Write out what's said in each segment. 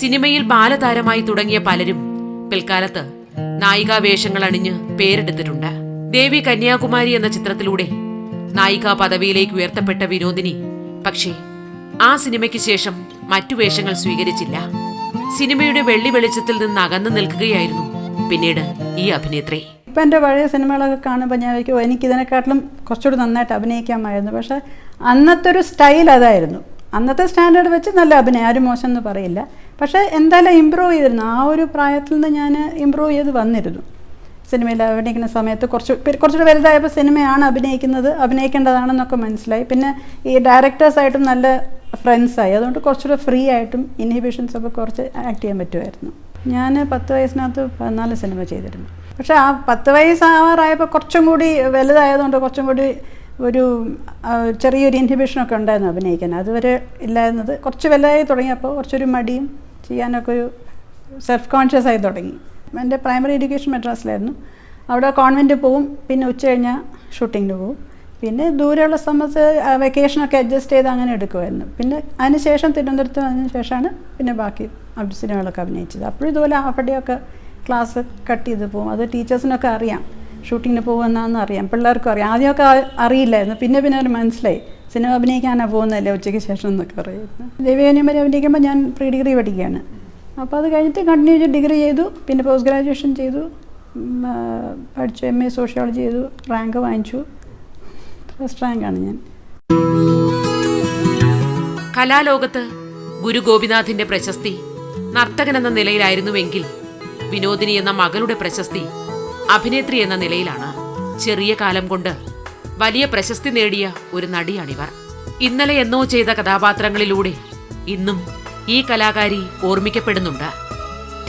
സിനിമയിൽ ബാലതാരമായി തുടങ്ങിയ പലരും പിൽക്കാലത്ത് നായികാ വേഷങ്ങൾ അണിഞ്ഞ് പേരെടുത്തിട്ടുണ്ട്. ദേവി കന്യാകുമാരി എന്ന ചിത്രത്തിലൂടെ നായികാ പദവിയിലേക്ക് ഉയർത്തപ്പെട്ട വിനോദിനി പക്ഷേ ആ സിനിമയ്ക്ക് ശേഷം മറ്റു വേഷങ്ങൾ സ്വീകരിച്ചില്ല. സിനിമയുടെ വെള്ളി വെളിച്ചത്തിൽ നിന്ന് അകന്നു നിൽക്കുകയായിരുന്നു പിന്നീട് ഈ അഭിനേത്രി. ഇപ്പം എന്റെ പഴയ സിനിമകളൊക്കെ കാണുമ്പോൾ ഞാൻ വയ്ക്കും എനിക്ക് ഇതിനെക്കാട്ടിലും കുറച്ചുകൂടി നന്നായിട്ട് അഭിനയിക്കാമായിരുന്നു. പക്ഷേ അന്നത്തെ ഒരു സ്റ്റൈൽ അതായിരുന്നു. അന്നത്തെ സ്റ്റാൻഡേർഡ് വെച്ച് നല്ല അഭിനയം ആരും മോശം എന്ന് പറയില്ല. പക്ഷേ എന്തായാലും ഇമ്പ്രൂവ് ചെയ്തിരുന്നു. ആ ഒരു പ്രായത്തിൽ നിന്ന് ഞാൻ ഇമ്പ്രൂവ് ചെയ്ത് വന്നിരുന്നു. സിനിമയിൽ അഭിനയിക്കുന്ന സമയത്ത് കുറച്ച് കുറച്ചുകൂടെ വലുതായപ്പോൾ സിനിമയാണ് അഭിനയിക്കുന്നത് അഭിനയിക്കേണ്ടതാണെന്നൊക്കെ മനസ്സിലായി. പിന്നെ ഈ ഡയറക്ടേഴ്സായിട്ടും നല്ല ഫ്രണ്ട്സായി അതുകൊണ്ട് കുറച്ചുകൂടെ ഫ്രീ ആയിട്ടും ഇൻഹിബിഷൻസ് ഒക്കെ കുറച്ച് ആക്ട് ചെയ്യാൻ പറ്റുമായിരുന്നു. ഞാൻ പത്ത് വയസ്സിനകത്ത് പതിനാല് സിനിമ ചെയ്തിരുന്നു. പക്ഷേ ആ പത്ത് വയസ്സാവാറായപ്പോൾ കുറച്ചും കൂടി വലുതായതുകൊണ്ട് കുറച്ചും കൂടി ഒരു ചെറിയൊരു ഇൻഹിബിഷനൊക്കെ ഉണ്ടായിരുന്നു അഭിനയിക്കാൻ. അതുവരെ ഇല്ലായിരുന്നത്. കുറച്ച് വലുതായി തുടങ്ങിയപ്പോൾ കുറച്ചൊരു മടിയും ചെയ്യാനൊക്കെ ഒരു സെൽഫ് കോൺഷ്യസ് ആയി തുടങ്ങി. എന്റെ പ്രൈമറി എഡ്യൂക്കേഷൻ മെഡ്രാസിലായിരുന്നു അവിടെ കോൺവെന്റ് പോവും പിന്നെ ഉച്ച കഴിഞ്ഞാൽ ഷൂട്ടിങ്ങിന് പോവും. പിന്നെ ദൂരെയുള്ള സമയത്ത് വെക്കേഷനൊക്കെ അഡ്ജസ്റ്റ് ചെയ്ത് അങ്ങനെ എടുക്കുമായിരുന്നു പിന്നെ അതിന് ശേഷം തിരുവനന്തപുരത്ത് വന്നതിന് ശേഷമാണ് പിന്നെ ബാക്കി അവിടെ സിനിമകളൊക്കെ അഭിനയിച്ചത്. അപ്പോഴും ഇതുപോലെ അവിടെയൊക്കെ ക്ലാസ് കട്ട് ചെയ്ത് പോകും അത് ടീച്ചേഴ്സിനൊക്കെ അറിയാം. ഷൂട്ടിങ്ങിന് പോകുമെന്നാണെന്ന് അറിയാം. പിള്ളേർക്കും അറിയാം. ആദ്യമൊക്കെ അറിയില്ലായിരുന്നു. പിന്നെ പിന്നെ അവർ മനസ്സിലായി. സിനിമ അഭിനയിക്കാനാണ് പോകുന്നതല്ലേ ഉച്ചയ്ക്ക് ശേഷം എന്നൊക്കെ പറയുന്നു ദേവികന്യമാരെ അഭിനയിക്കുമ്പോൾ ഞാൻ പ്രീ ഡിഗ്രി പഠിക്കുകയാണ്. അപ്പോൾ അത് കഴിഞ്ഞിട്ട് കണ്ടിന്യൂ ചെയ്ത് ഡിഗ്രി ചെയ്തു പിന്നെ പോസ്റ്റ് ഗ്രാജുവേഷൻ ചെയ്തു പഠിച്ചു എം എ സോഷ്യോളജി ചെയ്തു റാങ്ക് വാങ്ങിച്ചു. ഫസ്റ്റ് റാങ്കാണ് ഞാൻ. കലാലോകത്ത് ഗുരു ഗോപിനാഥിന്റെ പ്രശസ്തി നർത്തകൻ എന്ന നിലയിലായിരുന്നുവെങ്കിൽ വിനോദിനി എന്ന മകളുടെ പ്രശസ്തി അഭിനേത്രി എന്ന നിലയിലാണ് ചെറിയ കാലം കൊണ്ട് വലിയ പ്രശസ്തി നേടിയ ഒരു നടിയാണിവർ. ഇന്നലെ എന്നോ ചെയ്ത കഥാപാത്രങ്ങളിലൂടെ ഇന്നും ഈ കലാകാരി ഓർമ്മിക്കപ്പെടുന്നുണ്ട്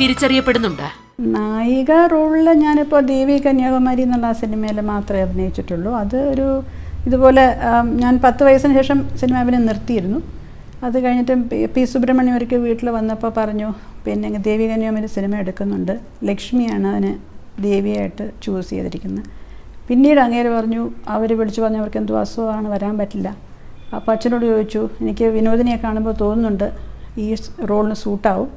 തിരിച്ചറിയപ്പെടുന്നുണ്ട്. നായിക റോളിൽ ഞാനിപ്പോൾ ദേവി കന്യാകുമാരി എന്നുള്ള സിനിമയിൽ മാത്രമേ അഭിനയിച്ചിട്ടുള്ളൂ. അത് ഒരു ഇതുപോലെ ഞാൻ പത്ത് വയസ്സിന് ശേഷം സിനിമ അഭിനയം നിർത്തിയിരുന്നു. അത് കഴിഞ്ഞിട്ട് പി- സുബ്രഹ്മണ്യം ഒരിക്കൽ വീട്ടിൽ വന്നപ്പോൾ പറഞ്ഞു പിന്നെ ദേവി കന്യാകുമാരി സിനിമ എടുക്കുന്നുണ്ട്. ലക്ഷ്മിയാണ് അതിന് ദേവിയായിട്ട് ചൂസ് ചെയ്തിരിക്കുന്നത്. പിന്നീട് അങ്ങേര് പറഞ്ഞു അവർ വിളിച്ചു പറഞ്ഞു അവർക്ക് എന്തോ അസുഖമാണ് വരാൻ പറ്റില്ല. അപ്പോൾ അച്ഛനോട് ചോദിച്ചു എനിക്ക് വിനോദിനിയെ കാണുമ്പോൾ തോന്നുന്നുണ്ട് ഈ റോളിന് സൂട്ടാവും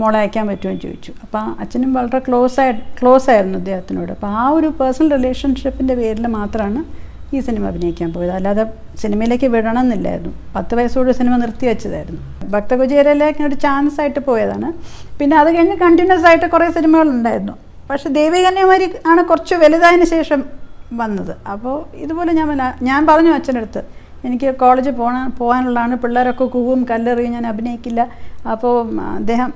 മോളെ അയക്കാൻ പറ്റുമോ എന്ന് ചോദിച്ചു. അപ്പോൾ അച്ഛനും വളരെ ക്ലോസ് ആയി ക്ലോസ് ആയിരുന്നു അദ്ദേഹത്തിനോട്. അപ്പോൾ ആ ഒരു പേഴ്സണൽ റിലേഷൻഷിപ്പിന്റെ പേരിൽ മാത്രമാണ് ഈ സിനിമ അഭിനയിക്കാൻ പോയത്. അല്ലാതെ സിനിമയിലേക്ക് വിടണം എന്നില്ലായിരുന്നു പത്ത് വയസ്സോട് സിനിമ നിർത്തി വെച്ചതായിരുന്നു. ഭക്തകുചേരയിലേക്ക് ഒരു ചാൻസ് ആയിട്ട് പോയതാണ്. പിന്നെ അത് കഴിഞ്ഞ് കണ്ടിന്യൂസ് ആയിട്ട് കുറേ സിനിമകളുണ്ടായിരുന്നു. പക്ഷേ ദേവികന്യമാരി ആണ് കുറച്ച് വലുതായതിന് ശേഷം വന്നത്. അപ്പോൾ ഇതുപോലെ ഞാൻ ഞാൻ പറഞ്ഞു അച്ഛനടുത്ത് എനിക്ക് കോളേജിൽ പോകാൻ പോകാനുള്ളതാണ്. പിള്ളേരൊക്കെ കൂവും കല്ലെറിയും ഞാൻ അഭിനയിക്കില്ല. അപ്പോൾ അദ്ദേഹം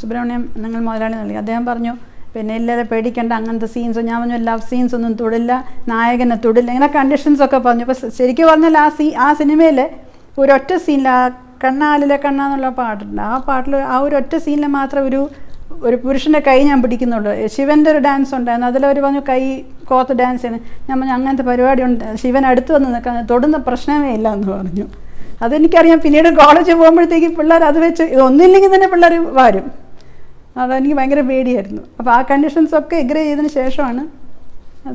സുബ്രഹ്മണ്യം നിങ്ങൾ മുതലാളി നൽകി. അദ്ദേഹം പറഞ്ഞു പിന്നെ ഇല്ലാതെ പേടിക്കേണ്ട അങ്ങനത്തെ സീൻസ് ഞാൻ പറഞ്ഞു ലവ് സീൻസ് ഒന്നും തൊടില്ല നായകനെ തൊടില്ല. ഇങ്ങനെ കണ്ടീഷൻസ് ഒക്കെ പറഞ്ഞു. അപ്പോൾ ശരിക്കും പറഞ്ഞാൽ ആ സീ ആ സിനിമയിൽ ഒരൊറ്റ സീനിൽ ആ കണ്ണാലിലെ കണ്ണാന്നുള്ള പാട്ടുണ്ട് ആ പാട്ടിൽ ആ ഒരു ഒറ്റ സീനിൽ മാത്രം ഒരു ഒരു പുരുഷന്റെ കൈ ഞാൻ പിടിക്കുന്നുണ്ട്. ശിവന്റെ ഒരു ഡാൻസ് ഉണ്ടായിരുന്നു. അതിലവർ പറഞ്ഞു കൈ കോത്ത് ഡാൻസ് ചെയ്യുന്നത് ഞാൻ പറഞ്ഞു അങ്ങനത്തെ പരിപാടി ഉണ്ട്. ശിവൻ അടുത്ത് വന്ന് നിൽക്കാൻ തൊടുന്ന പ്രശ്നമേ ഇല്ല എന്ന് പറഞ്ഞു. അതെനിക്കറിയാം പിന്നീട് കോളേജിൽ പോകുമ്പോഴത്തേക്ക് പിള്ളേർ അത് വെച്ച് ഇതൊന്നില്ലെങ്കിൽ തന്നെ പിള്ളേർ വരും. അതെനിക്ക് ഭയങ്കര പേടിയായിരുന്നു. അപ്പോൾ ആ കണ്ടീഷൻസ് ഒക്കെ എഗ്രി ചെയ്തതിന് ശേഷമാണ്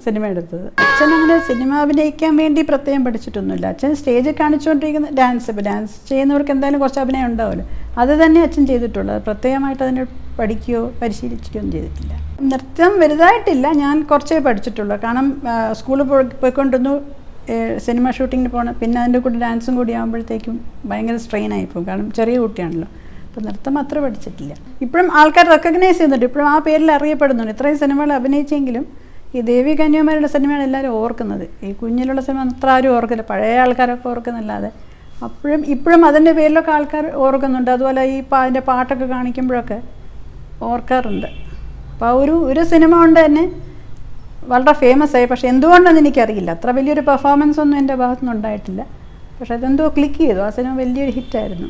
സിനിമ എടുത്തത്. അച്ഛൻ അങ്ങനെ സിനിമ അഭിനയിക്കാൻ വേണ്ടി പ്രത്യേകം പഠിച്ചിട്ടൊന്നുമില്ല. അച്ഛൻ സ്റ്റേജിൽ കാണിച്ചുകൊണ്ടിരിക്കുന്ന ഡാൻസ് ഇപ്പോൾ ഡാൻസ് ചെയ്യുന്നവർക്ക് എന്തായാലും കുറച്ച് അഭിനയം ഉണ്ടാവുമല്ലോ. അത് തന്നെ അച്ഛൻ ചെയ്തിട്ടുള്ളത്. പ്രത്യേകമായിട്ട് അതിന് പഠിക്കുകയോ പരിശീലിക്കുകയോ ചെയ്തിട്ടില്ല. നൃത്തം വലുതായിട്ടില്ല ഞാൻ കുറച്ചേ പഠിച്ചിട്ടുള്ളൂ. കാരണം സ്കൂളിൽ പോയി പോയിക്കൊണ്ടിരുന്നു സിനിമ ഷൂട്ടിങ്ങിന് പോകണം പിന്നെ അതിന്റെ കൂടെ ഡാൻസും കൂടി ആകുമ്പോഴത്തേക്കും ഭയങ്കര സ്ട്രെയിൻ ആയിപ്പോകും കാരണം ചെറിയ കുട്ടിയാണല്ലോ. അപ്പോൾ നൃത്തം അത്ര പഠിച്ചിട്ടില്ല. ഇപ്പോഴും ആൾക്കാർ റെക്കഗ്നൈസ് ചെയ്യുന്നുണ്ട്. ഇപ്പോഴും ആ പേരിൽ അറിയപ്പെടുന്നുണ്ട്. ഇത്രയും സിനിമകൾ അഭിനയിച്ചെങ്കിലും ഈ ദേവി കന്യാകുമാരിയുടെ സിനിമയാണ് എല്ലാവരും ഓർക്കുന്നത്. ഈ കുഞ്ഞിലുള്ള സിനിമ അത്ര ആരും ഓർക്കില്ല പഴയ ആൾക്കാരൊക്കെ ഓർക്കുന്നല്ലാതെ. അപ്പോഴും ഇപ്പോഴും അതിന്റെ പേരിലൊക്കെ ആൾക്കാർ ഓർക്കുന്നുണ്ട്. അതുപോലെ ഈ അതിന്റെ പാട്ടൊക്കെ കാണിക്കുമ്പോഴൊക്കെ ഓർക്കാറുണ്ട്. അപ്പോൾ ഒരു ഒരു സിനിമ കൊണ്ട് തന്നെ വളരെ ഫേമസ് ആയി. പക്ഷേ എന്തുകൊണ്ടെന്ന് എനിക്കറിയില്ല. അത്ര വലിയൊരു പെർഫോമൻസ് ഒന്നും എന്റെ ഭാഗത്തുനിന്ന് ഉണ്ടായിട്ടില്ല പക്ഷെ അതെന്തോ ക്ലിക്ക് ചെയ്തു. ആ സിനിമ വലിയൊരു ഹിറ്റായിരുന്നു